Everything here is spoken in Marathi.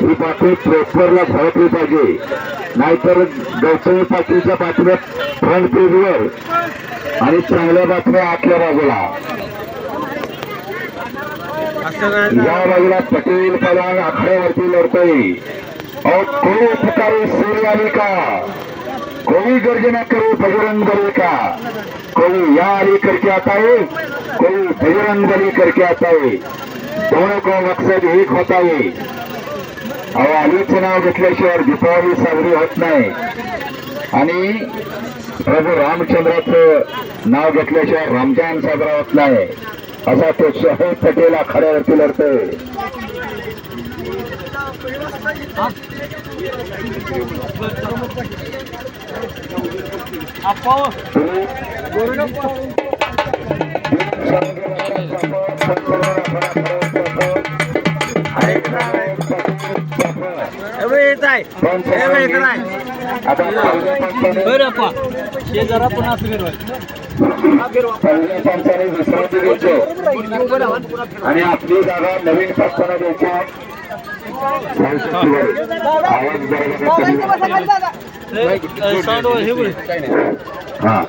ही बातमी पेपरला झळकली पाहिजे. नाहीतर गौतमी पाटीलच्या बातम्या फ्रंट पेजवर आणि चांगल्या बातम्या आतल्या बाजूला. या बाजूला पटेल पलान आखाड्यावरती लढतोय. और कोई पुकारे सूर्याली का? कोई गर्जना करे बजरंग बली का? कोई या अली करके आता है कोई बजरंग बली करके आता है दोनों को मकसद एक होता है अहो आलीचं नाव घेतल्याशिवाय दीपावली साजरी होत नाही. आणि प्रभू रामचंद्राचं नाव घेतल्याशिवाय रमजान साजरा होत नाही. असा तो सोहेब पटेल आखाड्यावरती लढतोय. पहिल्या पंचाने पंचाने विश्रांती आणि आपली जागा नवीन पक्षाला द्यायची. आवाज बरोबर हे हा.